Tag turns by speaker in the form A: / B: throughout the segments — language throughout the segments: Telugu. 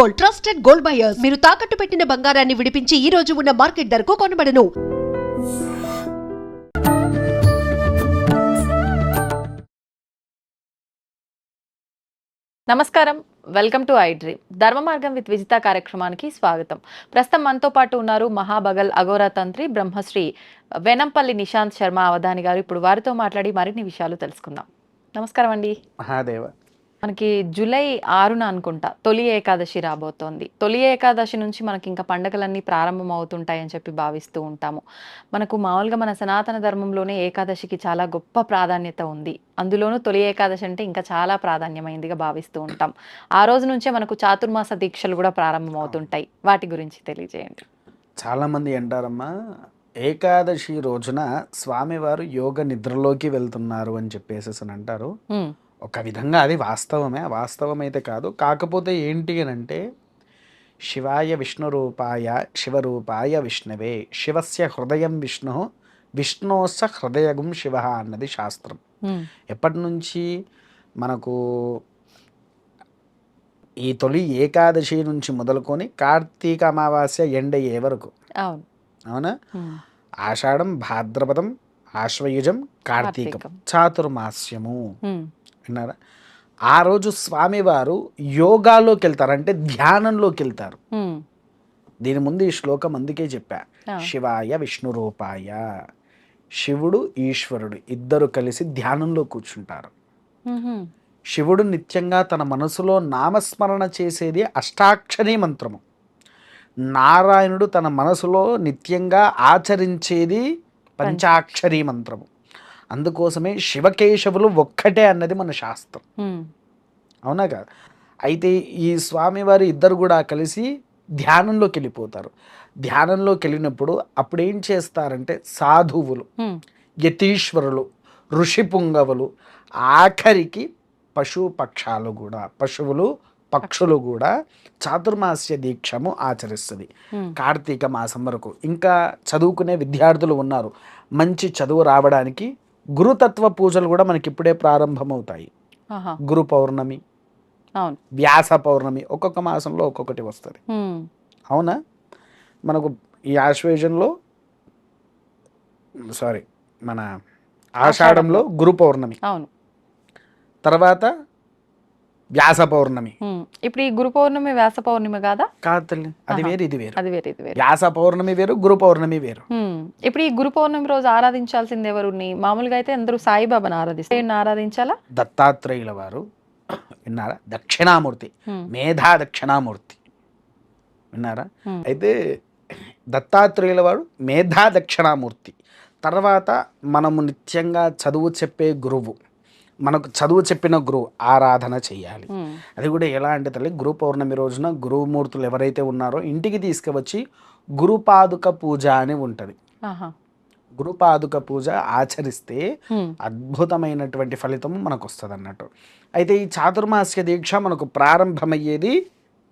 A: Gold trusted gold buyers. మీరు తాకట్టు పెట్టిన బంగారాన్ని విడిపించి ఈ రోజు ఉన్న మార్కెట్ ధరకు కొనబడను.
B: నమస్కారం. వెల్కమ్ టు ఐ డ్రీమ్ ధర్మ మార్గం విత్ విజిత కార్యక్రమానికి స్వాగతం. ప్రస్తుతం మనతో పాటు ఉన్నారు మహాబగల్ అఘోరా తంత్రి బ్రహ్మశ్రీ వెనంపల్లి నిశాంత్ శర్మ అవధాని గారు. ఇప్పుడు వారితో మాట్లాడి మరిన్ని విషయాలు తెలుసుకుందాం. నమస్కారం అండి.
C: మహాదేవ.
B: మనకి జూలై ఆరున అనుకుంటా తొలి ఏకాదశి రాబోతోంది. తొలి ఏకాదశి నుంచి మనకి ఇంకా పండగలన్నీ ప్రారంభం అవుతుంటాయని చెప్పి భావిస్తూ ఉంటాము. మనకు మామూలుగా మన సనాతన ధర్మంలోనే ఏకాదశికి చాలా గొప్ప ప్రాధాన్యత ఉంది. అందులోనూ తొలి ఏకాదశి అంటే ఇంకా చాలా ప్రాధాన్యమైందిగా భావిస్తూ ఉంటాం. ఆ రోజు నుంచే మనకు చాతుర్మాస దీక్షలు కూడా ప్రారంభం అవుతుంటాయి వాటి గురించి తెలియజేయండి.
C: చాలామంది అంటారమ్మా ఏకాదశి రోజున స్వామివారు యోగ నిద్రలోకి వెళ్తున్నారు అని చెప్పేసి అని అంటారు. ఒక విధంగా అది వాస్తవమే వాస్తవం అయితే కాదు. కాకపోతే ఏంటి అని అంటే శివాయ విష్ణు రూపాయ శివరూపాయ విష్ణవే శివస్య హృదయం విష్ణు విష్ణోస్య హృదయగం శివ అన్నది శాస్త్రం. ఎప్పటి నుంచి మనకు ఈ తొలి ఏకాదశి నుంచి మొదలుకొని కార్తీక అమావాస్య ఎండ అయ్యే వరకు.
B: అవును.
C: ఆషాఢం భాద్రపదం ఆశ్వయుజం కార్తీకం. చాతుర్మాస్యము. విన్నారా? ఆ రోజు స్వామివారు యోగాలోకి వెళ్తారు. అంటే ధ్యానంలోకి వెళ్తారు. దీని ముందు ఈ శ్లోకం అందుకే చెప్పా. శివాయ విష్ణు రూపాయ శివుడు ఈశ్వరుడు ఇద్దరు కలిసి ధ్యానంలో కూర్చుంటారు. శివుడు నిత్యంగా తన మనసులో నామస్మరణ చేసేది అష్టాక్షరీ మంత్రము. నారాయణుడు తన మనసులో నిత్యంగా ఆచరించేది పంచాక్షరీ మంత్రము. అందుకోసమే శివకేశవులు ఒక్కటే అన్నది మన శాస్త్రం. అవునా కాదు? అయితే ఈ స్వామివారి ఇద్దరు కూడా కలిసి ధ్యానంలోకి వెళ్ళిపోతారు. ధ్యానంలోకి వెళ్ళినప్పుడు అప్పుడు ఏం చేస్తారంటే సాధువులు యతీశ్వరులు ఋషి పుంగవులు ఆఖరికి పశు పక్షాలు కూడా పశువులు పక్షులు కూడా చాతుర్మాస్య దీక్షము ఆచరిస్తుంది. కార్తీక మాసం వరకు. ఇంకా చదువుకునే విద్యార్థులు ఉన్నారు. మంచి చదువు రావడానికి గురుతత్వ పూజలు కూడా మనకి ఇప్పుడే ప్రారంభమవుతాయి గురు పౌర్ణమి వ్యాస పౌర్ణమి ఒక్కొక్క మాసంలో ఒక్కొక్కటి వస్తుంది. అవునా? మనకు ఈ ఆశ్వేజంలో సారీ మన ఆషాఢంలో. గురు పౌర్ణమి.
B: అవును.
C: తర్వాత వ్యాస పౌర్ణమి
B: ఇప్పుడు ఈ గురు పౌర్ణమి వ్యాస పౌర్ణమి కాదా?
C: కాదు తల్లి అది. వేరు ఇది వేరు.
B: అది వేరే ఇది వేరే.
C: వ్యాస పౌర్ణమి వేరు గురు పౌర్ణమి వేరు.
B: ఇప్పుడు ఈ గురు పౌర్ణమి రోజు ఆరాధించాల్సింది ఎవరుని? మామూలుగా అయితే అందరూ సాయిబాబాను ఆరాధిస్తారు. ఆరాధించాలా?
C: దత్తాత్రేయుల వారు విన్నారా? దక్షిణామూర్తి. మేధా దక్షిణామూర్తి. విన్నారా. అయితే దత్తాత్రేయుల వారు మేధా దక్షిణామూర్తి. తర్వాత మనము నిత్యంగా చదువు చెప్పే గురువు. మనకు చదువు చెప్పిన గురువు ఆరాధన చేయాలి. అది కూడా ఎలా అంటే తల్లి గురు పౌర్ణమి రోజున గురుమూర్తులు ఎవరైతే ఉన్నారో ఇంటికి తీసుకువచ్చి గురుపాదుక పూజ అని ఉంటుంది. గురుపాదుక పూజ ఆచరిస్తే. అద్భుతమైనటువంటి ఫలితం మనకు వస్తుంది అన్నట్టు అయితే ఈ చాతుర్మాస్య దీక్ష మనకు ప్రారంభమయ్యేది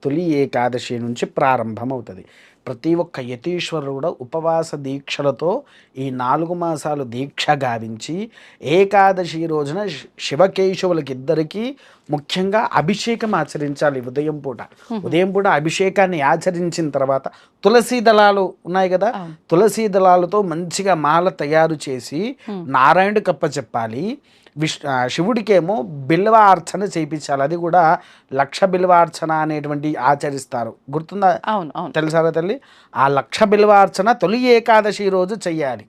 C: తొలి ఏకాదశి నుంచి ప్రారంభమవుతుంది. ప్రతి ఒక్క యతీశ్వరుడు కూడా ఉపవాస దీక్షలతో ఈ నాలుగు మాసాలు దీక్ష గావించి ఏకాదశి రోజున శివకేశవులకి ఇద్దరికి ముఖ్యంగా అభిషేకం ఆచరించాలి ఉదయం పూట. ఉదయం పూట అభిషేకాన్ని ఆచరించిన తర్వాత తులసి దళాలు ఉన్నాయి కదా. తులసి దళాలతో మంచిగా మాల తయారు చేసి
B: Hmm.
C: నారాయణుడి కప్ప చెప్పాలి విష్ ఆ, శివుడికేమో బిల్వార్చన చేయించాలి. అది కూడా లక్ష బిల్వార్చన అనేటువంటి ఆచరిస్తారు. గుర్తుందా?
B: అవును అవును.
C: తెలుసారా తల్లి? ఆ లక్ష బిల్వార్చన తొలి ఏకాదశి రోజు చెయ్యాలి.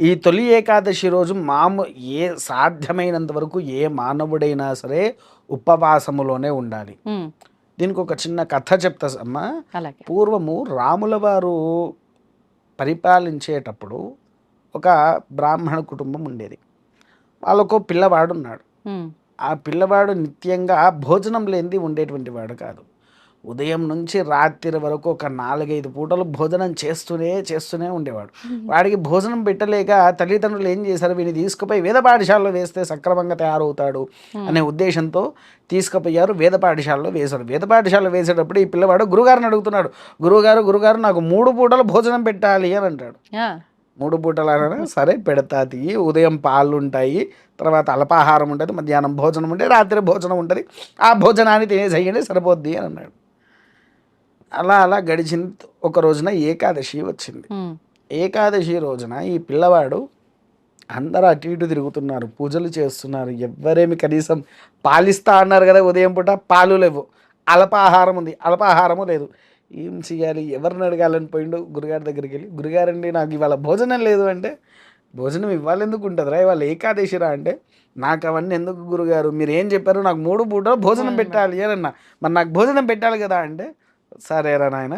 C: ఈ తొలి ఏకాదశి రోజు మాము ఏ సాధ్యమైనంత వరకు ఏ మానవుడైనా సరే ఉపవాసములోనే ఉండాలి. దీనికి ఒక చిన్న కథ చెప్తా అమ్మా పూర్వము రాముల వారు పరిపాలించేటప్పుడు ఒక బ్రాహ్మణ కుటుంబం ఉండేది. వాళ్ళకు పిల్లవాడు ఉన్నాడు
B: హ్మ్.
C: ఆ పిల్లవాడు నిత్యంగా భోజనం లేనిది ఉండేటువంటి వాడు కాదు. ఉదయం నుంచి రాత్రి వరకు ఒక నాలుగైదు పూటలు భోజనం చేస్తూనే చేస్తూనే ఉండేవాడు. వాడికి భోజనం పెట్టలేక తల్లిదండ్రులు ఏం చేశారు? వీని తీసుకుపోయి వేద పాఠశాలలో వేస్తే సక్రమంగా తయారవుతాడు అనే ఉద్దేశంతో తీసుకుపోయారు వేద పాఠశాలలో వేశారు. వేద పాఠశాలలో వేసేటప్పుడు ఈ పిల్లవాడు గురుగారిని అడుగుతున్నాడు. గురువుగారు గురుగారు నాకు మూడు పూటలు భోజనం పెట్టాలి అని అంటాడు. మూడు పూటలు అనగా సరే పెడతా తీయి ఉదయం పాలు ఉంటాయి తర్వాత అల్పాహారం ఉంటుంది మధ్యాహ్నం భోజనం ఉంటుంది రాత్రి భోజనం ఉంటుంది. ఆ భోజనాన్ని తినేసేయండి సరిపోద్ది అని అన్నాడు. అలా అలా గడిచిన ఒక రోజున ఏకాదశి వచ్చింది. ఏకాదశి రోజున ఈ పిల్లవాడు అందరూ అటు ఇటు తిరుగుతున్నారు పూజలు చేస్తున్నారు. ఎవ్వరేమి కనీసం పాలిస్తా అన్నారు కదా ఉదయం పూట పాలు లేవు. అల్పాహారం ఉంది. అల్పాహారము లేదు. ఏం చేయాలి ఎవరిని అడగాలని పోయిండు? గురుగారి దగ్గరికి వెళ్ళి గురుగారండి నాకు ఇవాళ భోజనం లేదు అంటే భోజనం ఇవ్వాలి ఎందుకు ఉంటుందిరా? ఇవాళ ఏకాదశిరా? అంటే నాకు అవన్నీ ఎందుకు గురుగారు? మీరు ఏం చెప్పారు? నాకు మూడు పూటలు భోజనం పెట్టాలి అని అన్న. మరి నాకు భోజనం పెట్టాలి కదా? అంటే సరేరా నాయన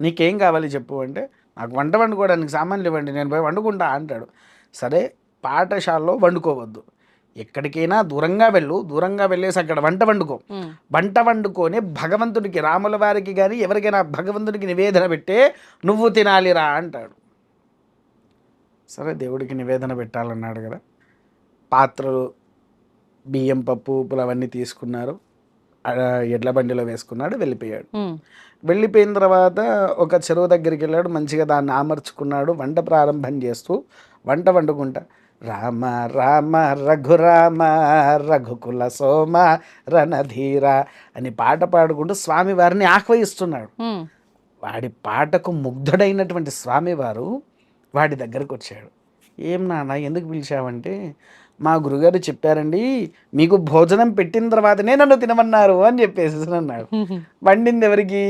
C: నీకేం కావాలి చెప్పు అంటే నాకు వంట వండుకోవడానికి సామాన్లు ఇవ్వండి నేను పోయి వండుకుంటా అంటాడు. సరే పాఠశాలలో వండుకోవద్దు. ఎక్కడికైనా దూరంగా వెళ్ళు దూరంగా వెళ్ళేసి అక్కడ వంట వండుకో. వంట వండుకొని భగవంతుడికి రాముల వారికి కానీ ఎవరికైనా భగవంతుడికి నివేదన పెట్టే నువ్వు తినాలిరా అంటాడు. సరే దేవుడికి నివేదన పెట్టాలన్నాడు కదా. పాత్రలు బియ్యం పప్పు ఉప్పులు అవన్నీ తీసుకున్నారు. ఎడ్ల బండిలో వేసుకున్నాడు వెళ్ళిపోయాడు. వెళ్ళిపోయిన తర్వాత ఒక చెరువు దగ్గరికి వెళ్ళాడు మంచిగా దాన్ని ఆమర్చుకున్నాడు వంట ప్రారంభం చేస్తూ వంట వండుకుంటా. రామ రామ రఘురామ రఘుకుల సోమ రణధీర అని పాట పాడుకుంటూ స్వామివారిని ఆహ్వానిస్తున్నాడు
B: ఉమ్,
C: వాడి పాటకు ముగ్ధుడైనటువంటి స్వామివారు వాడి దగ్గరకు వచ్చాడు. ఏం నాన్న ఎందుకు పిలిచావంటే మా గురుగారు చెప్పారండి మీకు భోజనం పెట్టిన తర్వాతనే నన్ను తినమన్నారు అని చెప్పేసి అన్నాడు. వండింది ఎవరికి?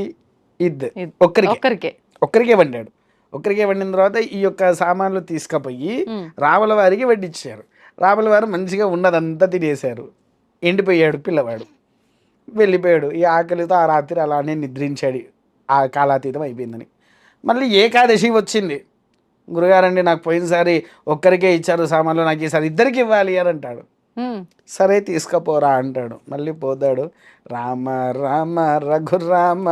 C: ఇద్దరు
B: ఇద్-
C: ఒక్కరికి.
B: ఒక్కరికే.
C: ఒక్కరికే వండాడు. ఒక్కరికే వండిన తర్వాత ఈ యొక్క సామాన్లు తీసుకుపోయి రాముల వారికి వడ్డించారు రాముల వారు మంచిగా ఉన్నదంతా తినేశారు. ఎండిపోయాడు పిల్లవాడు. వెళ్ళిపోయాడు. ఈ ఆకలితో ఆ రాత్రి అలానే నిద్రించాడు. ఆ కాలాతీతం అయిపోయిందని. మళ్ళీ ఏకాదశి వచ్చింది. గురుగారండి నాకు పోయినసారి ఒక్కరికే ఇచ్చారు సామాన్లు నాకు ఈసారి ఇద్దరికి ఇవ్వాలి అని అంటాడు. సరే తీసుకపోరా అంటాడు. మళ్ళీ పోతాడు. రామ రామ రఘురామ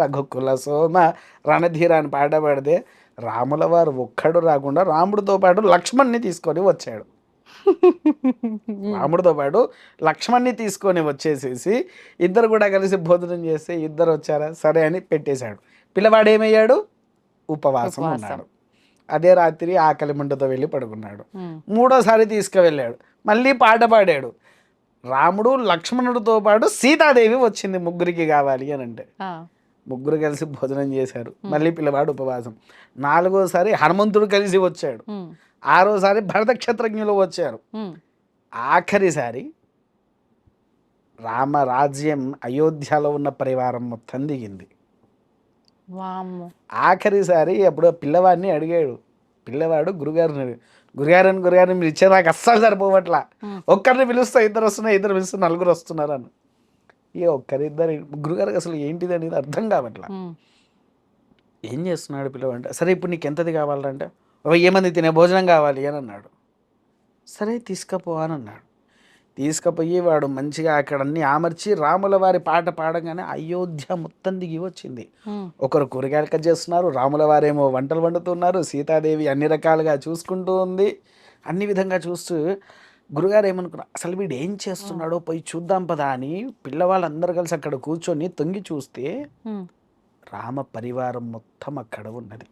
C: రఘుకుల సోమ రణధీర అని పాట పాడితే రాముల వారు ఒక్కడు రాకుండా రాముడితో పాటు లక్ష్మణ్ణి తీసుకొని వచ్చాడు. రాముడితో పాటు లక్ష్మణ్ణి తీసుకొని వచ్చేసేసి ఇద్దరు కూడా కలిసి భోజనం చేస్తే ఇద్దరు వచ్చారా? సరే అని పెట్టేశాడు. పిల్లవాడు ఏమయ్యాడు ఉపవాసం
B: ఉపవాసం.
C: ఉన్నాడు. అదే రాత్రి ఆకలి మంటతో వెళ్ళి పడుకున్నాడు. మూడోసారి తీసుకువెళ్ళాడు. మళ్ళీ పాట పాడాడు. రాముడు లక్ష్మణుడితో పాటు సీతాదేవి వచ్చింది ముగ్గురికి కావాలి అని అంటే. ముగ్గురు కలిసి భోజనం చేశారు. మళ్ళీ పిల్లవాడు ఉపవాసం. నాలుగోసారి హనుమంతుడు కలిసి వచ్చాడు. ఆరోసారి భరత క్షత్రజ్ఞులు వచ్చారు ఆఖరిసారి రామరాజ్యం అయోధ్యలో ఉన్న పరివారం మొత్తం దిగింది. ఆఖరిసారి అప్పుడు పిల్లవాడిని అడిగాడు. పిల్లవాడు గురుగారిని అడిగాడు, గురుగారని గురుగారిని మీరు ఇచ్చే నాకు అస్సలు సరిపోవట్లా. ఒక్కరిని పిలుస్తా ఇద్దరు వస్తున్నారు ఇద్దరు పిలుస్తారు నలుగురు వస్తున్నారు అని ఇక ఒక్కరిద్దరు గురుగారికి అసలు ఏంటిది అనేది అర్థం కావట్లా. ఏం చేస్తున్నాడు పిల్లవాడు అంటే సరే ఇప్పుడు నీకు ఎంతది కావాలంటే "ఓ, ఏమంది తినే భోజనం కావాలి అని అన్నాడు. సరే తీసుకపో అని అన్నాడు. తీసుకుపోయి వాడు మంచిగా అక్కడ అన్ని ఆమర్చి రాముల వారి పాట పాడగానే అయోధ్య మొత్తం దిగి వచ్చింది. ఒకరు కూరగాయలు కట్ చేస్తున్నారు రాముల వారేమో వంటలు వండుతున్నారు సీతాదేవి అన్ని రకాలుగా చూసుకుంటూ ఉంది. అన్ని విధంగా చూస్తూ గురుగారు ఏమనుకున్నారు అసలు వీడు ఏం చేస్తున్నాడో పోయి చూద్దాం పదా అని పిల్లవాళ్ళందరూ కలిసి అక్కడ కూర్చొని తొంగి చూస్తే రామ పరివారం మొత్తం అక్కడ ఉన్నది.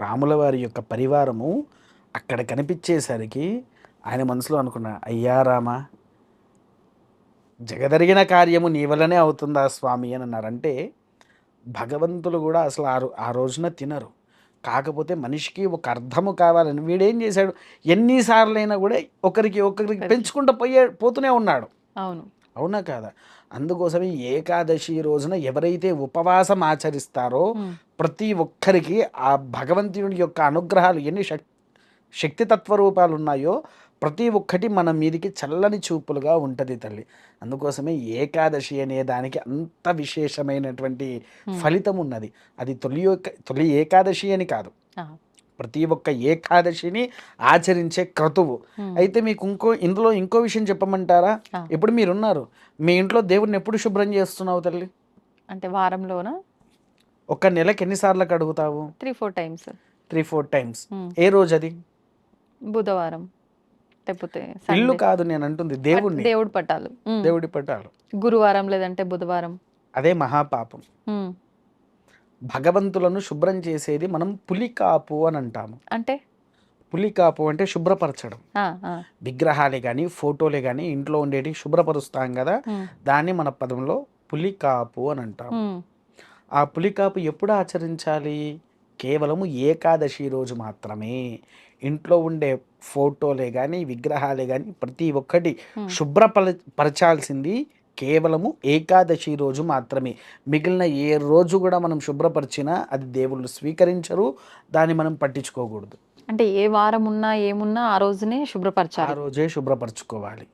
C: రాముల వారి యొక్క పరివారము అక్కడ కనిపించేసరికి ఆయన మనసులో అనుకున్నా అయ్యా రామ జగదరిగిన కార్యము నీ వల్లనే అవుతుందా స్వామి? అని అన్నారు. అంటే భగవంతులు కూడా అసలు ఆ ఆ రోజున తినరు. కాకపోతే మనిషికి ఒక అర్థము కావాలని వీడేం చేశాడు? ఎన్నిసార్లైనా కూడా ఒకరికి ఒకరికి పెంచుకుంటూ పోయే పోతూనే ఉన్నాడు.
B: అవును.
C: అవునా కాదా? అందుకోసమే ఏకాదశి రోజున ఎవరైతే ఉపవాసం ఆచరిస్తారో ప్రతి ఒక్కరికి ఆ భగవంతుడి యొక్క అనుగ్రహాలు ఎన్ని శక్ శక్తి తత్వ రూపాలు ఉన్నాయో ప్రతి ఒక్కటి మన మీదికి చల్లని చూపులుగా ఉంటుంది తల్లి. అందుకోసమే ఏకాదశి అనే దానికి అంత విశేషమైనటువంటి ఫలితం ఉన్నది. అది తొలి తొలి ఏకాదశి అని కాదు. ప్రతి ఒక్క ఏకాదశిని ఆచరించే క్రతువు. అయితే మీకు ఇంకో ఇందులో ఇంకో విషయం చెప్పమంటారా. ఇప్పుడు మీరున్నారు? మీ ఇంట్లో దేవుడిని ఎప్పుడు శుభ్రం చేస్తున్నావు తల్లి?
B: అంటే వారంలోన?
C: ఒక నెలకి ఎన్నిసార్లు కడుగుతావు?
B: Three four times.
C: Three four times. ఏ రోజు అది
B: బుధవారం. లేకపోతే
C: ఇల్లు. కాదు నేను అంటుంది దేవుణ్ణి.
B: దేవుడి పట్టాలు
C: దేవుడి పట్టాలు
B: గురువారం లేదంటే బుధవారం.
C: అదే మహాపాపం. భగవంతులను శుభ్రం చేసేది మనం పులికాపు అని అంటాము.
B: అంటే?
C: పులికాపు అంటే శుభ్రపరచడం. విగ్రహాలే కానీ ఫోటోలే కానీ ఇంట్లో ఉండేటి శుభ్రపరుస్తాం కదా దాన్ని మన పదంలో పులికాపు అని అంటాం ఆ పులికాపు ఎప్పుడు ఆచరించాలి? కేవలము ఏకాదశి రోజు మాత్రమే. ఇంట్లో ఉండే ఫోటోలే కానీ విగ్రహాలే కానీ ప్రతి ఒక్కటి
B: Hmm.
C: శుభ్రపర పరచాల్సింది కేవలము ఏకాదశి రోజు మాత్రమే. మిగిలిన ఏ రోజు కూడా మనం శుభ్రపరిచినా అది దేవుళ్ళు స్వీకరించరు దాన్ని మనం పట్టించుకోకూడదు.
B: అంటే ఏ వారం ఉన్నా ఏమున్నా ఆ రోజునే
C: ఆ
B: శుభ్రపరచాలి.
C: రోజే శుభ్రపరచుకోవాలి.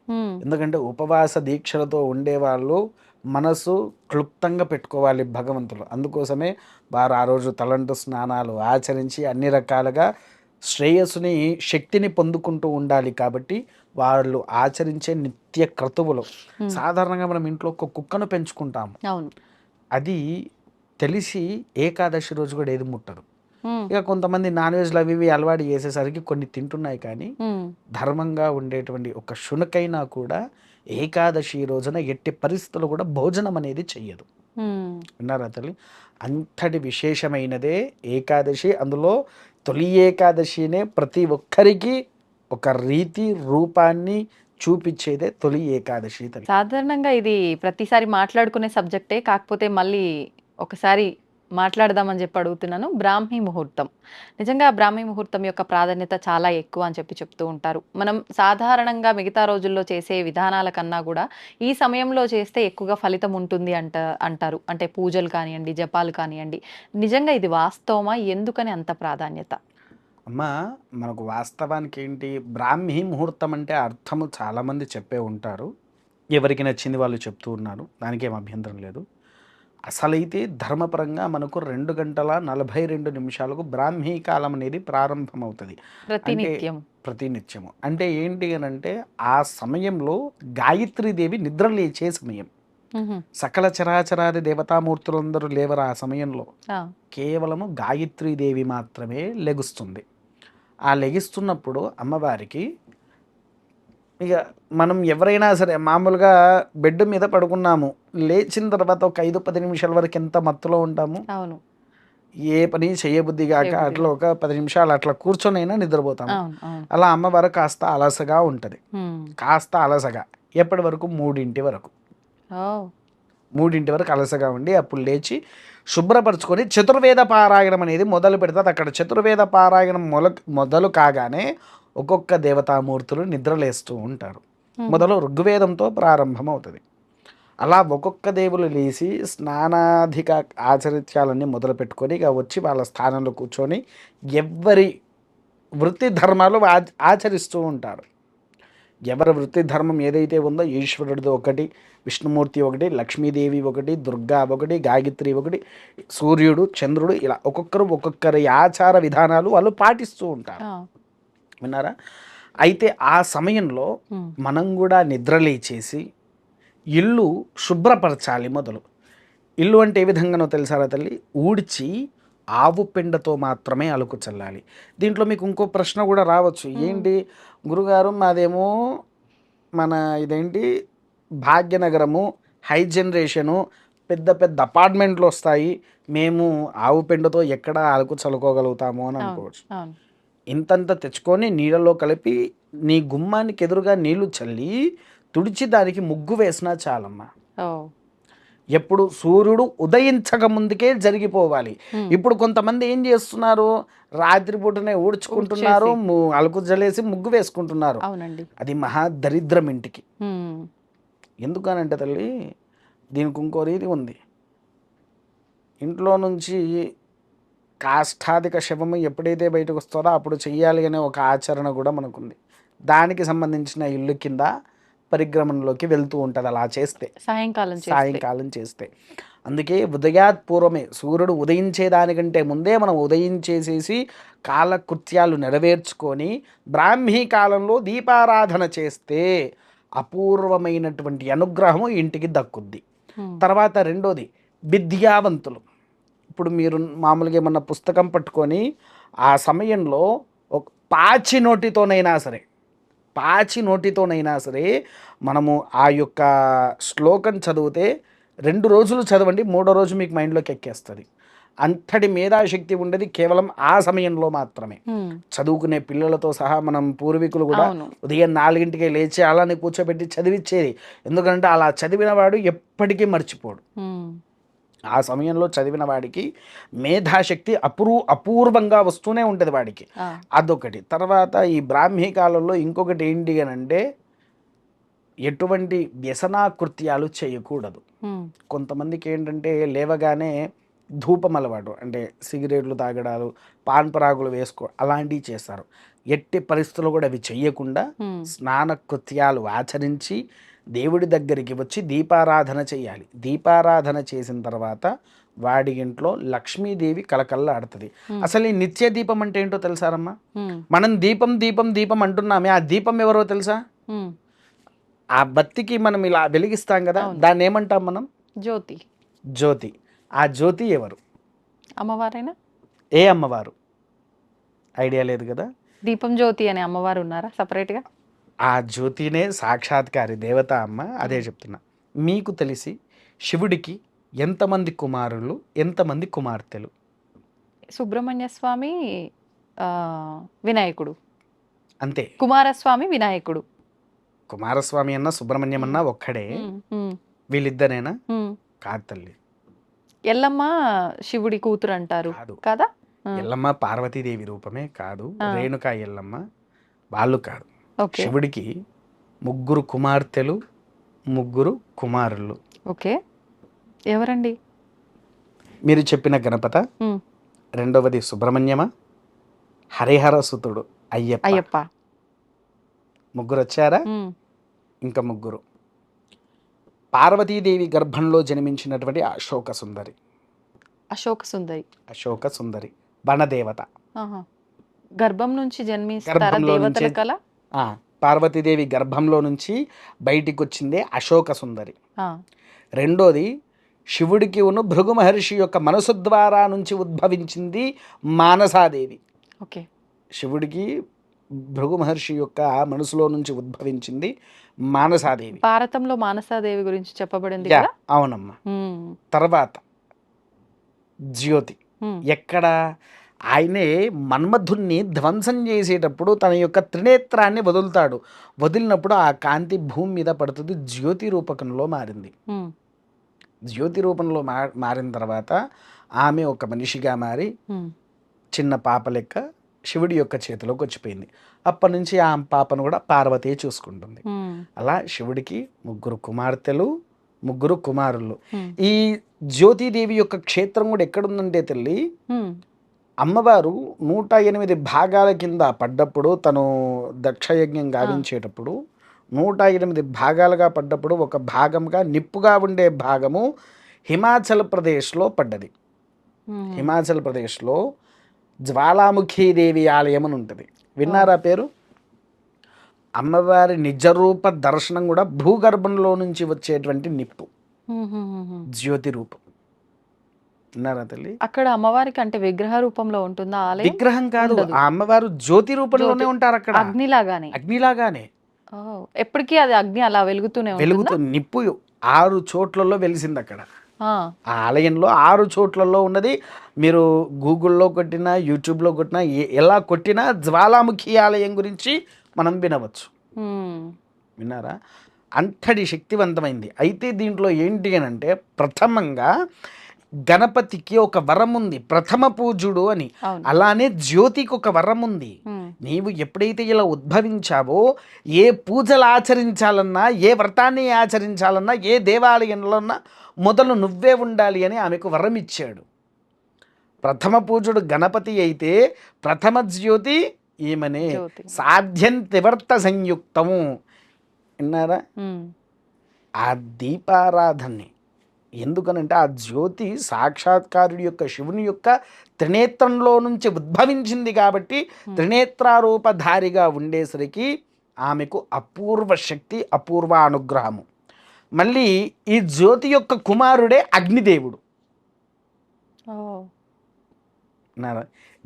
C: ఎందుకంటే ఉపవాస దీక్షలతో ఉండేవాళ్ళు మనసు క్లుప్తంగా పెట్టుకోవాలి భగవంతులు. అందుకోసమే వారు ఆ రోజు తలంటు స్నానాలు ఆచరించి అన్ని రకాలుగా శ్రేయస్సుని శక్తిని పొందుకుంటూ ఉండాలి కాబట్టి వాళ్ళు ఆచరించే నిత్య క్రతువులు. సాధారణంగా మనం ఇంట్లో ఒక కుక్కను పెంచుకుంటాము. అది తెలిసి ఏకాదశి రోజు కూడా ఏది ముట్టదు. ఇక కొంతమంది నాన్ వెజ్లు అవి ఇవి అలవాటు చేసేసరికి కొన్ని తింటున్నాయి కానీ ధర్మంగా ఉండేటువంటి ఒక శునకైనా కూడా ఏకాదశి రోజున ఎట్టి పరిస్థితులు కూడా భోజనం అనేది చెయ్యదు. విన్నారా తల్లి? అంతటి విశేషమైనదే ఏకాదశి. అందులో తొలి ఏకాదశినే ప్రతి ఒక్కరికి ఒక రీతి రూపాన్ని చూపించేదే తొలి ఏకాదశి
B: సాధారణంగా ఇది ప్రతిసారి మాట్లాడుకునే సబ్జెక్టే కాకపోతే మళ్ళీ ఒకసారి మాట్లాడదామని చెప్పి అడుగుతున్నాను. బ్రాహ్మీ ముహూర్తం. నిజంగా బ్రాహ్మీ ముహూర్తం యొక్క ప్రాధాన్యత చాలా ఎక్కువ అని చెప్పి చెప్తూ ఉంటారు. మనం సాధారణంగా మిగతా రోజుల్లో చేసే విధానాల కన్నా కూడా ఈ సమయంలో చేస్తే ఎక్కువగా ఫలితం ఉంటుంది అంట అంటారు. అంటే పూజలు కానివ్వండి జపాలు కానివ్వండి. నిజంగా ఇది వాస్తవమా? ఎందుకని అంత ప్రాధాన్యత?
C: అమ్మ మనకు వాస్తవానికి ఏంటి? బ్రాహ్మీ ముహూర్తం అంటే అర్థము చాలామంది చెప్పే ఉంటారు. ఎవరికి నచ్చింది వాళ్ళు చెప్తూ ఉన్నారు. దానికేం అభ్యంతరం లేదు. అసలైతే ధర్మపరంగా మనకు రెండు గంటల నలభై రెండు నిమిషాలకు బ్రాహ్మీ కాలం అనేది ప్రారంభమవుతుంది.
B: ప్రతినిత్యం.
C: ప్రతినిత్యము అంటే ఏంటి అని అంటే ఆ సమయంలో గాయత్రీదేవి నిద్ర లేచే సమయం. సకల చరాచరాది దేవతామూర్తులందరూ లేవరు ఆ సమయంలో. కేవలము గాయత్రీదేవి మాత్రమే లెగుస్తుంది. ఆ లెగిస్తున్నప్పుడు అమ్మవారికి ఇక మనం ఎవరైనా సరే మామూలుగా బెడ్ మీద పడుకున్నాము లేచిన తర్వాత ఒక ఐదు పది నిమిషాల వరకు ఎంత మత్తులో ఉంటాము?
B: అవును.
C: ఏ పని చేయబుద్ధి కాక అట్లా ఒక పది నిమిషాలు అట్లా కూర్చొనైనా నిద్రపోతాము. అలా అమ్మవారు కాస్త అలసగా ఉంటుంది. కాస్త అలసగా. ఎప్పటి వరకు? మూడింటి వరకు. మూడింటి వరకు అలసగా ఉండి అప్పుడు లేచి శుభ్రపరచుకొని చతుర్వేద పారాయణం అనేది మొదలు పెడుతుంది అక్కడ చతుర్వేద పారాయణం మొల మొదలు కాగానే ఒక్కొక్క దేవతామూర్తులు నిద్రలేస్తూ ఉంటారు. మొదలు ఋగ్వేదంతో ప్రారంభమవుతుంది. అలా ఒక్కొక్క దేవులు లేచి స్నానాధిక ఆచరిత్యాలన్నీ మొదలు పెట్టుకొని ఇక వచ్చి వాళ్ళ స్థానంలో కూర్చొని ఎవ్వరి వృత్తి ధర్మాలు ఆచరిస్తూ ఉంటారు. ఎవరి వృత్తి ధర్మం ఏదైతే ఉందో ఈశ్వరుడిది ఒకటి విష్ణుమూర్తి ఒకటి లక్ష్మీదేవి ఒకటి దుర్గా ఒకటి గాయత్రి ఒకటి సూర్యుడు చంద్రుడు ఇలా ఒక్కొక్కరు ఒక్కొక్కరి ఆచార విధానాలు వాళ్ళు పాటిస్తూ ఉంటారు. విన్నారా? అయితే ఆ సమయంలో. మనం కూడా నిద్రలేచేసి ఇల్లు శుభ్రపరచాలి మొదలు. ఇల్లు అంటే ఏ విధంగానో తెలుసారా తల్లి? ఊడ్చి ఆవు పెండతో మాత్రమే అలుకు చల్లాలి. దీంట్లో మీకు ఇంకో ప్రశ్న కూడా రావచ్చు. ఏంటి? గురుగారు మాదేమో మన ఇదేంటి? భాగ్యనగరము హై జనరేషను పెద్ద పెద్ద అపార్ట్మెంట్లు వస్తాయి. మేము ఆవు పెండతో ఎక్కడ అలుకు చల్లుకోగలుగుతాము అని అనుకోవచ్చు. ఇంతంత తెచ్చుకొని నీళ్ళలో కలిపి నీ గుమ్మానికి ఎదురుగా నీళ్ళు చల్లి తుడిచి దానికి ముగ్గు వేసినా చాలమ్మా. ఎప్పుడు సూర్యుడు ఉదయించక ముందుకే జరిగిపోవాలి. ఇప్పుడు కొంతమంది ఏం చేస్తున్నారు? రాత్రిపూటనే ఊడ్చుకుంటున్నారు అలుకు జలేసి ముగ్గు వేసుకుంటున్నారు. అది మహా దరిద్రం ఇంటికి. ఎందుకనంటే తల్లి దీనికి ఇంకో రీతి ఉంది. ఇంట్లో నుంచి కాష్టాధిక శవము ఎప్పుడైతే బయటకు వస్తుందో అప్పుడు చెయ్యాలి అనే ఒక ఆచరణ కూడా మనకుంది. దానికి సంబంధించిన ఇల్లు కింద పరిక్రమణలోకి వెళ్తూ ఉంటుంది అలా చేస్తే.
B: సాయంకాలం
C: సాయంకాలం చేస్తే. అందుకే ఉదయాత్ పూర్వమే సూర్యుడు ఉదయించేదానికంటే ముందే మనం ఉదయించేసేసి కాలకృత్యాలు నెరవేర్చుకొని బ్రాహ్మీ కాలంలో దీపారాధన చేస్తే అపూర్వమైనటువంటి అనుగ్రహము ఇంటికి దక్కుద్ది. తర్వాత రెండోది విద్యావంతులు. ఇప్పుడు మీరు మామూలుగా ఏమన్నా పుస్తకం పట్టుకొని ఆ సమయంలో ఒక పాచి నోటితోనైనా సరే పాచి నోటితోనైనా సరే మనము ఆ యొక్క శ్లోకం చదివితే రెండు రోజులు చదవండి మూడో రోజు మీకు మైండ్లోకి ఎక్కేస్తుంది. అంతటి మేధాశక్తి ఉండేది కేవలం ఆ సమయంలో మాత్రమే. చదువుకునే పిల్లలతో సహా మనం పూర్వీకులు కూడా ఉదయం నాలుగింటికి లేచి అలానే కూర్చోబెట్టి చదివిచ్చేది. ఎందుకంటే అలా చదివిన వాడు ఎప్పటికీ మర్చిపోడు. ఆ సమయంలో చదివిన వాడికి మేధాశక్తి అపూర్వ అపూర్వంగా వస్తూనే ఉంటుంది వాడికి. అదొకటి. తర్వాత ఈ బ్రాహ్మీ కాలంలో ఇంకొకటి ఏంటి అని అంటే ఎటువంటి వ్యసనాకృత్యాలు చేయకూడదు. కొంతమందికి ఏంటంటే లేవగానే ధూపం అలవాటు అంటే సిగరెట్లు తాగడాలు పాన్ పరాగులు వేసుకో అలాంటివి చేస్తారు. ఎట్టి పరిస్థితుల్లో కూడా అవి చెయ్యకుండా స్నాన కృత్యాలు ఆచరించి దేవుడి దగ్గరికి వచ్చి దీపారాధన చేయాలి. దీపారాధన చేసిన తర్వాత వాడి ఇంట్లో లక్ష్మీదేవి కలకల్లా ఆడుతుంది
B: Hmm.
C: అసలు ఈ నిత్య దీపం అంటే ఏంటో తెలుసారమ్మా? మనం దీపం దీపం దీపం అంటున్నామే. ఆ దీపం ఎవరో తెలుసా. ఆ బత్తికి మనం ఇలా వెలిగిస్తాం కదా. దాన్ని ఏమంటాం మనం?
B: జ్యోతి.
C: జ్యోతి. ఆ జ్యోతి ఎవరు?
B: అమ్మవారైనా?
C: ఏ అమ్మవారు? ఐడియా లేదు కదా?
B: దీపం జ్యోతి అనే అమ్మవారు ఉన్నారా? separate గా
C: ఆ జ్యోతినే సాక్షాత్కారి దేవత అమ్మ అదే చెప్తున్నా. మీకు తెలిసి శివుడికి ఎంతమంది కుమారులు ఎంతమంది కుమార్తెలు?
B: సుబ్రహ్మణ్య స్వామి వినాయకుడు.
C: అంతే.
B: కుమారస్వామి వినాయకుడు.
C: కుమారస్వామి అన్న సుబ్రహ్మణ్యం అన్న ఒక్కడే. వీళ్ళిద్దరేనా. కాదు తల్లి.
B: ఎల్లమ్మ శివుడి కూతురు అంటారు
C: కాదు. ఎల్లమ్మ పార్వతీదేవి రూపమే కాదు. రేణుకా ఎల్లమ్మ వాళ్ళు కాదు. శివుడికి ముగ్గురు కుమార్తెలు ముగ్గురు కుమారులు.
B: ఓకే. ఎవరండి?
C: మీరు చెప్పిన గణపత రెండవది సుబ్రహ్మణ్యమ? హరిహర సుతుడు అయ్యప్ప.
B: అయ్యప్ప.
C: ముగ్గురు వచ్చారా ఇంకా ముగ్గురు. పార్వతీదేవి గర్భంలో జన్మించినటువంటి అశోక సుందరి.
B: అశోక సుందరి.
C: అశోక సుందరి. వనదేవత.
B: గర్భం నుంచి జన్మిస్తారా
C: గర్భంలో
B: దేవతల
C: ఆ, పార్వతీదేవి గర్భంలో నుంచి బయటికి వచ్చిందే అశోక సుందరి. రెండోది శివుడికి ఉన్న భృగు మహర్షి యొక్క మనసు ద్వారా నుంచి ఉద్భవించింది మానసాదేవి.
B: ఓకే.
C: శివుడికి భృగు మహర్షి యొక్క మనసులో నుంచి ఉద్భవించింది మానసాదేవి.
B: భారతంలో మానసాదేవి గురించి చెప్పబడింది
C: అవునమ్మా. తర్వాత జ్యోతి. ఎక్కడ? ఆయనే మన్మధుణ్ణి ధ్వంసం చేసేటప్పుడు తన యొక్క త్రినేత్రాన్ని వదులుతాడు. వదిలినప్పుడు ఆ కాంతి భూమి మీద పడుతుంది జ్యోతి రూపకంలో మారింది. జ్యోతి రూపంలో మా మారిన తర్వాత ఆమె ఒక మనిషిగా మారి చిన్న పాప లెక్క శివుడి యొక్క చేతిలోకి వచ్చిపోయింది. అప్పటి నుంచి ఆ పాపను కూడా పార్వతి చూసుకుంటుంది. అలా శివుడికి ముగ్గురు కుమార్తెలు ముగ్గురు కుమారులు. ఈ జ్యోతిదేవి యొక్క క్షేత్రం కూడా ఎక్కడుందంటే తల్లి అమ్మవారు నూట ఎనిమిది భాగాల కింద పడ్డప్పుడు తను దక్షయజ్ఞం గావించేటప్పుడు నూట ఎనిమిది భాగాలుగా పడ్డప్పుడు ఒక భాగంగా నిప్పుగా ఉండే భాగము హిమాచల్ ప్రదేశ్లో పడ్డది. హిమాచల్ ప్రదేశ్లో జ్వాలాముఖీదేవి ఆలయం అని ఉంటుంది. విన్నారా పేరు? అమ్మవారి నిజరూప దర్శనం కూడా భూగర్భంలో నుంచి వచ్చేటువంటి నిప్పు. జ్యోతి రూపం విన్నారా తల్లి?
B: అక్కడ అమ్మవారికి అంటే విగ్రహ రూపంలో ఉంటుందా ఆలయం?
C: విగ్రహం కాదు. ఆ అమ్మవారు జ్యోతి రూపంలోనే. ఉంటారు అక్కడ.
B: అగ్నిలాగానే.
C: అగ్నిలాగానే.
B: ఎప్పటికీ అది అగ్ని అలా వెలుగుతూనే
C: వెలుగుతూ నిప్పు ఆరు చోట్లలో వెలిసింది అక్కడ.
B: ఆ,
C: ఆలయంలో ఆరు చోట్లలో ఉన్నది. మీరు గూగుల్లో కొట్టినా యూట్యూబ్లో కొట్టినా ఎలా కొట్టినా జ్వాలాముఖి ఆలయం గురించి మనం వినవచ్చు. విన్నారా? అంతటి శక్తివంతమైంది. అయితే దీంట్లో ఏంటి అని అంటే ప్రథమంగా గణపతికి ఒక వరం ఉంది ప్రథమ పూజుడు అని. అలానే జ్యోతికి ఒక వరం ఉంది. నీవు ఎప్పుడైతే ఇలా ఉద్భవించావో ఏ పూజలు ఆచరించాలన్నా ఏ వ్రతాన్ని ఆచరించాలన్నా ఏ దేవాలయంలోన్నా మొదలు నువ్వే ఉండాలి అని ఆమెకు వరం ఇచ్చాడు. ప్రథమ పూజుడు గణపతి అయితే ప్రథమ జ్యోతి ఈమెనే.
B: జ్యోతి.
C: సాధ్యం త్రివర్త సంయుక్తము. విన్నారా? ఆ దీపారాధనని. ఎందుకనంటే ఆ జ్యోతి సాక్షాత్కారుడి యొక్క శివుని యొక్క త్రినేత్రంలో నుంచి ఉద్భవించింది కాబట్టి త్రినేత్రారూపధారిగా ఉండేసరికి ఆమెకు అపూర్వ శక్తి అపూర్వ అనుగ్రహము. మళ్ళీ ఈ జ్యోతి యొక్క కుమారుడే అగ్నిదేవుడు?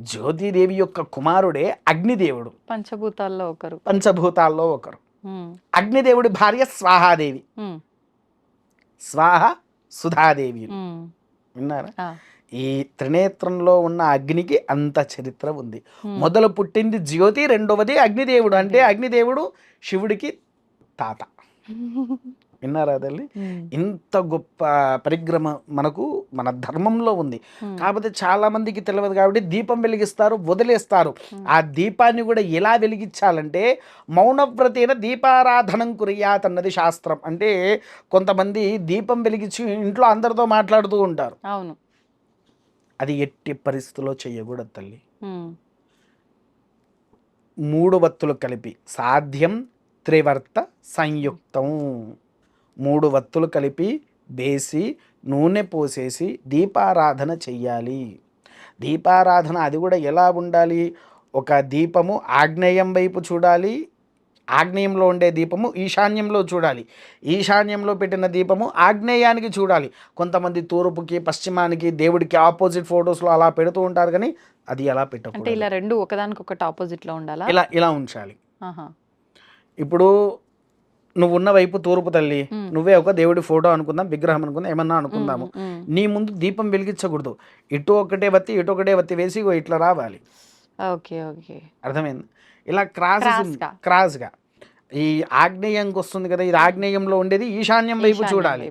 C: జ్యోతిదేవి యొక్క కుమారుడే అగ్నిదేవుడు.
B: పంచభూతాల్లో ఒకరు.
C: పంచభూతాల్లో ఒకరు.
B: ఉమ్,
C: అగ్నిదేవుడి భార్య స్వాహాదేవి.
B: ఉమ్,
C: స్వాహ సుధాదేవి విన్నారా? ఈ త్రినేత్రంలో ఉన్న అగ్నికి అంత చరిత్ర ఉంది. మొదలు పుట్టింది జ్యోతి రెండవది అగ్నిదేవుడు. అంటే అగ్నిదేవుడు శివుడికి తాత. విన్నారా తల్లి? ఇంత గొప్ప పరిగ్రమ మనకు మన ధర్మంలో ఉంది. కాకపోతే చాలా మందికి తెలియదు కాబట్టి దీపం వెలిగిస్తారు వదిలేస్తారు. ఆ దీపాన్ని కూడా ఎలా వెలిగించాలంటే మౌనవ్రతేన దీపారాధనం కురియాత్ అన్నది శాస్త్రం. అంటే కొంతమంది దీపం వెలిగించి ఇంట్లో అందరితో మాట్లాడుతూ ఉంటారు.
B: అవును.
C: అది ఎట్టి పరిస్థితుల్లో చేయకూడదు తల్లి. మూడు వత్తులు కలిపి సాధ్యం త్రివర్త సంయుక్తం. మూడు వత్తులు కలిపి వేసి నూనె పోసేసి దీపారాధన చెయ్యాలి. దీపారాధన అది కూడా ఎలా ఉండాలి? ఒక దీపము ఆగ్నేయం వైపు చూడాలి. ఆగ్నేయంలో ఉండే దీపము ఈశాన్యంలో చూడాలి. ఈశాన్యంలో పెట్టిన దీపము ఆగ్నేయానికి చూడాలి. కొంతమంది తూర్పుకి పశ్చిమానికి దేవుడికి ఆపోజిట్ ఫొటోస్లో అలా పెడుతూ ఉంటారు కానీ అది ఎలా
B: అంటే
C: పెట్టకూడదు
B: ఇలా రెండు ఒకదానికొకటి ఆపోజిట్లో ఉండాలా?
C: ఇలా ఇలా ఉంచాలి. ఇప్పుడు నువ్వు ఉన్న వైపు తూర్పు తల్లి. నువ్వే ఒక దేవుడి ఫోటో అనుకుందాం విగ్రహం అనుకుందాం ఏమన్నా అనుకుందాము. నీ ముందు దీపం వెలిగించకూడదు. ఇటు ఒకటే వత్తి ఇటు ఒకటే వత్తి వేసి ఇట్లా రావాలి.
B: Okay okay.
C: అర్థమైంది? ఇలా క్రాస్. క్రాస్గా. ఈ ఆగ్నేయంకి వస్తుంది కదా ఇది ఆగ్నేయంలో ఉండేది ఈశాన్యం వైపు చూడాలి.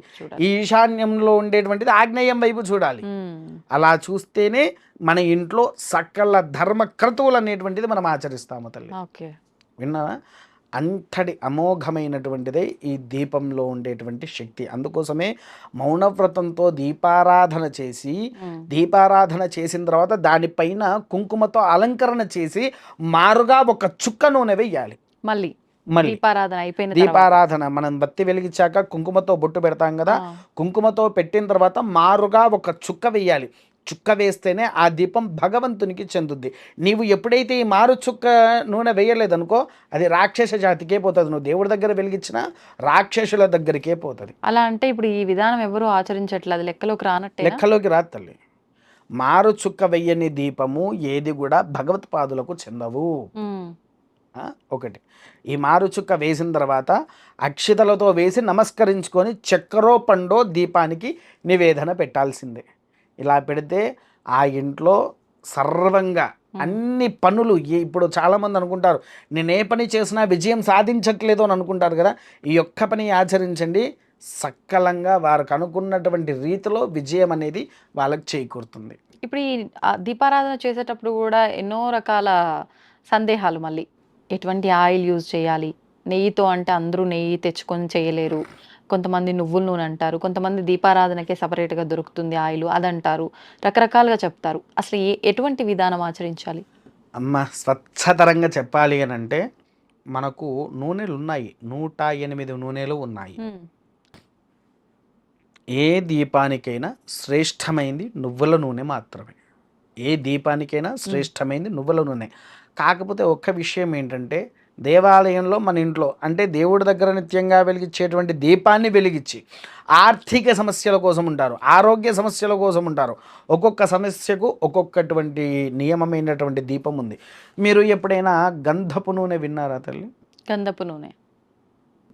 C: ఈ ఈశాన్యంలో ఉండేటువంటిది ఆగ్నేయం వైపు చూడాలి. అలా చూస్తేనే మన ఇంట్లో సకల ధర్మ క్రతువులు అనేటువంటిది మనం ఆచరిస్తాము తల్లి. విన్నావా? అంతటి అమోఘమైనటువంటిదే ఈ దీపంలో ఉండేటువంటి శక్తి అందుకోసమే మౌనవ్రతంతో దీపారాధన చేసి. దీపారాధన చేసిన తర్వాత దానిపైన కుంకుమతో అలంకరణ చేసి మారుగా ఒక చుక్క నూనె వెయ్యాలి
B: మళ్ళీ
C: మళ్ళీ
B: దీపారాధన తర్వాత.
C: దీపారాధన మనం బత్తి వెలిగించాక కుంకుమతో బొట్టు పెడతాం కదా. కుంకుమతో పెట్టిన తర్వాత మారుగా ఒక చుక్క వేయాలి చుక్క వేస్తేనే ఆ దీపం భగవంతునికి చెందుద్ది. నీవు ఎప్పుడైతే ఈ మారు చుక్క నూనె వేయలేదనుకో అది రాక్షస జాతికే పోతుంది. నువ్వు దేవుడి దగ్గర వెలిగించినా రాక్షసుల దగ్గరికే పోతుంది.
B: అలా అంటే ఇప్పుడు ఈ విధానం ఎవరు ఆచరించట్లేదు? లెక్కలోకి రానట్టే
C: లెక్కలోకి రా తల్లి. మారు చుక్క వెయ్యని దీపము ఏది కూడా భగవత్పాదులకు చెందవు. ఒకటి. ఈ మారు చుక్క వేసిన తర్వాత అక్షితలతో వేసి నమస్కరించుకొని చక్కెరో పండో దీపానికి నివేదన పెట్టాల్సిందే. ఇలా పెడితే ఆ ఇంట్లో సర్వంగా అన్ని పనులు ఇప్పుడు చాలామంది అనుకుంటారు నేను ఏ పని చేసినా విజయం సాధించట్లేదు అని అనుకుంటారు కదా. ఈ ఒక్క పని ఆచరించండి. సక్కలంగా వారికి అనుకున్నటువంటి రీతిలో విజయం అనేది వాళ్ళకి చేకూరుతుంది.
B: ఇప్పుడు ఈ దీపారాధన చేసేటప్పుడు కూడా ఎన్నో రకాల సందేహాలు మళ్ళీ. ఎటువంటి ఆయిల్ యూజ్ చేయాలి? నెయ్యితో అంటే అందరూ నెయ్యి తెచ్చుకొని చేయలేరు. కొంతమంది నువ్వుల నూనె అంటారు కొంతమంది దీపారాధనకే సపరేట్గా దొరుకుతుంది ఆయిల్ అదంటారు రకరకాలుగా చెప్తారు. అసలు ఏ ఎటువంటి విధానం ఆచరించాలి?
C: అమ్మ స్వచ్ఛతరంగా చెప్పాలి అని అంటే మనకు నూనెలు ఉన్నాయి. నూట ఎనిమిది నూనెలు ఉన్నాయి. ఏ దీపానికైనా శ్రేష్టమైంది నువ్వుల నూనె మాత్రమే. ఏ దీపానికైనా శ్రేష్టమైంది నువ్వుల నూనె. కాకపోతే ఒక్క విషయం ఏంటంటే దేవాలయంలో మన ఇంట్లో అంటే దేవుడి దగ్గర నిత్యంగా వెలిగించేటువంటి దీపాన్ని వెలిగించి ఆర్థిక సమస్యల కోసం ఉంటారు ఆరోగ్య సమస్యల కోసం ఉంటారు. ఒక్కొక్క సమస్యకు ఒక్కొక్కటువంటి నియమమైనటువంటి దీపం ఉంది. మీరు ఎప్పుడైనా గంధపు నూనె విన్నారా తల్లి?
B: గంధపు నూనె.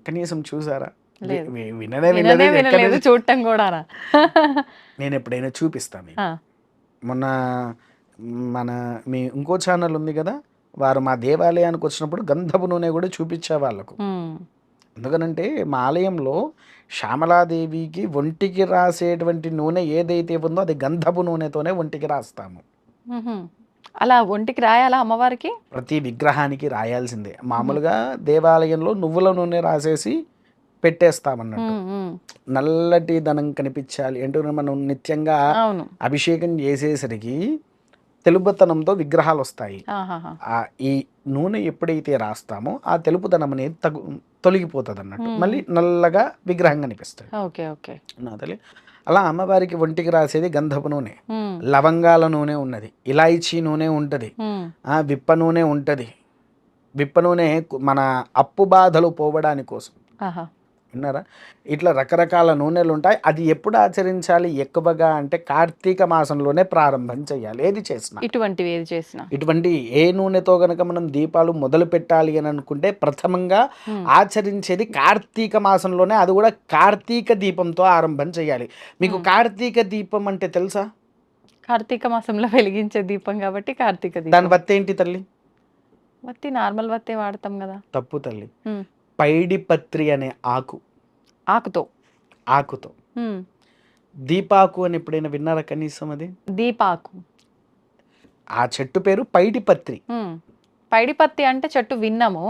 C: కనీసం చూసారా? వి-
B: లేదు.
C: వి- విననే
B: విననే
C: వినలేదు
B: చూడటం కూడా
C: నేను ఎప్పుడైనా చూపిస్తాను. మొన్న మన మీ ఇంకో ఛానల్ ఉంది కదా? వారు మా దేవాలయానికి వచ్చినప్పుడు గంధపు నూనె కూడా చూపించే వాళ్ళకు ఎందుకనంటే మా ఆలయంలో శ్యామలాదేవికి ఒంటికి రాసేటువంటి నూనె ఏదైతే ఉందో అది గంధపు నూనెతోనే ఒంటికి రాస్తాము.
B: అలా ఒంటికి రాయాలా అమ్మవారికి?
C: ప్రతి విగ్రహానికి రాయాల్సిందే. మామూలుగా దేవాలయంలో నువ్వుల నూనె రాసేసి పెట్టేస్తామన్నట్టు. నల్లటి ధనం కనిపించాలి. అంటే మనం నిత్యంగా అభిషేకం చేసేసరికి తెలుపుతనంతో విగ్రహాలు వస్తాయి ఈ నూనె ఎప్పుడైతే రాస్తామో ఆ తెలుపుదనం అనేది తగు తొలగిపోతుంది అన్నట్టు. మళ్ళీ నల్లగా విగ్రహం కనిపిస్తుంది.
B: Okay okay.
C: నా తల్లి అలా అమ్మవారికి ఒంటికి రాసేది గంధపు నూనె. లవంగాల నూనె ఉన్నది. ఇలాయచీ నూనె ఉంటుంది. ఆ విప్ప నూనె ఉంటుంది. విప్ప నూనె మన అప్పు బాధలు పోవడానికి కోసం. విన్నారా? ఇట్లా రకరకాల నూనెలు ఉంటాయి. అది ఎప్పుడు ఆచరించాలి? ఎక్కువగా అంటే కార్తీక మాసంలోనే ప్రారంభం చేయాలి. ఏది చేసినా.
B: ఇటువంటివి ఏది చేసినా.
C: ఇటువంటి ఏ నూనెతో గనక మనం దీపాలు మొదలు పెట్టాలి అని అనుకుంటే ప్రథమంగా. ఆచరించేది కార్తీక మాసంలోనే. అది కూడా కార్తీక దీపంతో ఆరంభం చేయాలి. మీకు. కార్తీక దీపం అంటే తెలుసా?
B: కార్తీక మాసంలో వెలిగించే దీపం కాబట్టి కార్తీక
C: దాని
B: దీపం.
C: వత్తి ఏంటి తల్లి?
B: వత్తి నార్మల్ వత్తే వాడతాం కదా.
C: తప్పు తల్లి. పైడిపత్రి అనే ఆకు.
B: ఆకుతో?
C: ఆకుతో. దీపాకు అని ఎప్పుడైనా విన్నారా కనీసం అది?
B: దీపాకు.
C: ఆ చెట్టు పేరు పైడిపత్రి.
B: పైడిపత్తి అంటే చెట్టు విన్నాము.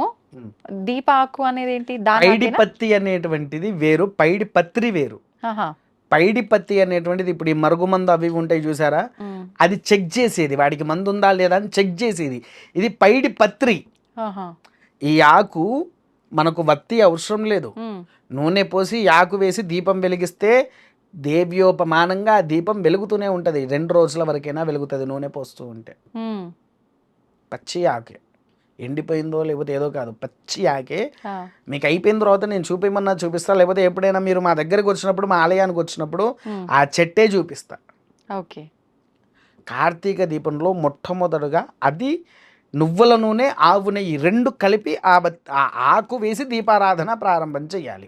B: దీపాకు అనేది ఏంటి
C: పైడిపత్తి అనేటువంటిది వేరు పైడిపత్రి వేరు. పైడిపత్తి అనేటువంటిది ఇప్పుడు ఈ మరుగుమందు అవి ఉంటాయి చూసారా? అది చెక్ చేసేది. వాడికి మందు ఉందా లేదా అని చెక్ చేసేది. ఇది పైడి పత్రి ఈ ఆకు మనకు వత్తి అవసరం లేదు. నూనె పోసి ఆకు వేసి దీపం వెలిగిస్తే దేవ్యోపమానంగా ఆ దీపం వెలుగుతూనే ఉంటుంది. రెండు రోజుల వరకైనా వెలుగుతుంది నూనె పోస్తూ ఉంటే. పచ్చి ఆకే ఎండిపోయిందో లేకపోతే ఏదో కాదు. పచ్చి ఆకే మీకు అయిపోయిన తర్వాత నేను చూపించమన్నా చూపిస్తా. లేకపోతే ఎప్పుడైనా మీరు మా దగ్గరికి వచ్చినప్పుడు మా ఆలయానికి వచ్చినప్పుడు ఆ చెట్టే చూపిస్తా.
B: ఓకే.
C: కార్తీక దీపంలో మొట్టమొదటగా అది నువ్వుల నూనె ఆవు నెయ్యి రెండు కలిపి ఆ ఆకు వేసి దీపారాధన ప్రారంభం చేయాలి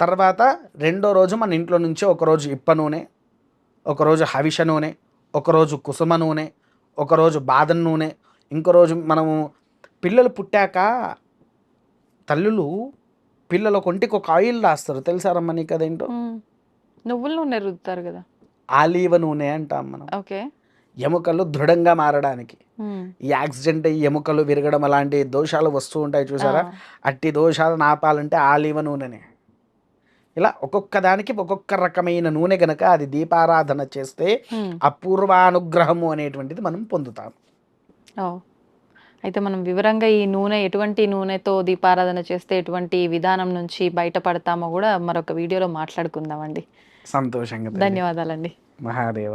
C: తర్వాత రెండో రోజు మన ఇంట్లో నుంచి ఒకరోజు ఇప్ప నూనె ఒకరోజు హవిష నూనె ఒకరోజు కుసుమ నూనె ఒకరోజు బాదం నూనె ఇంకో రోజు మనము పిల్లలు పుట్టాక తల్లులు పిల్లల ఒంటికి ఒక ఆయిల్ రాస్తారు. తెలుసారమ్మా నీకు అదేంటో
B: నువ్వుల నూనె రుద్దుతారు కదా.
C: ఆలీవ నూనె అంటాం మనం.
B: ఓకే.
C: ఎముకలు దృఢంగా మారడానికి. ఈ యాక్సిడెంట్ అయ్యి ఎముకలు విరగడం అలాంటి దోషాలు వస్తూ ఉంటాయి చూసారా? అట్టి దోషాలు నాపాలంటే ఆలివ నూనెనే. ఇలా ఒక్కొక్క దానికి ఒక్కొక్క రకమైన నూనె గనక అది దీపారాధన చేస్తే అపూర్వానుగ్రహము అనేటువంటిది మనం పొందుతాం.
B: అయితే మనం వివరంగా ఈ నూనె ఎటువంటి నూనెతో దీపారాధన చేస్తే ఎటువంటి విధానం నుంచి బయటపడతామో కూడా మరొక వీడియోలో మాట్లాడుకుందామండి.
C: సంతోషంగా.
B: ధన్యవాదాలండి.
C: మహాదేవ.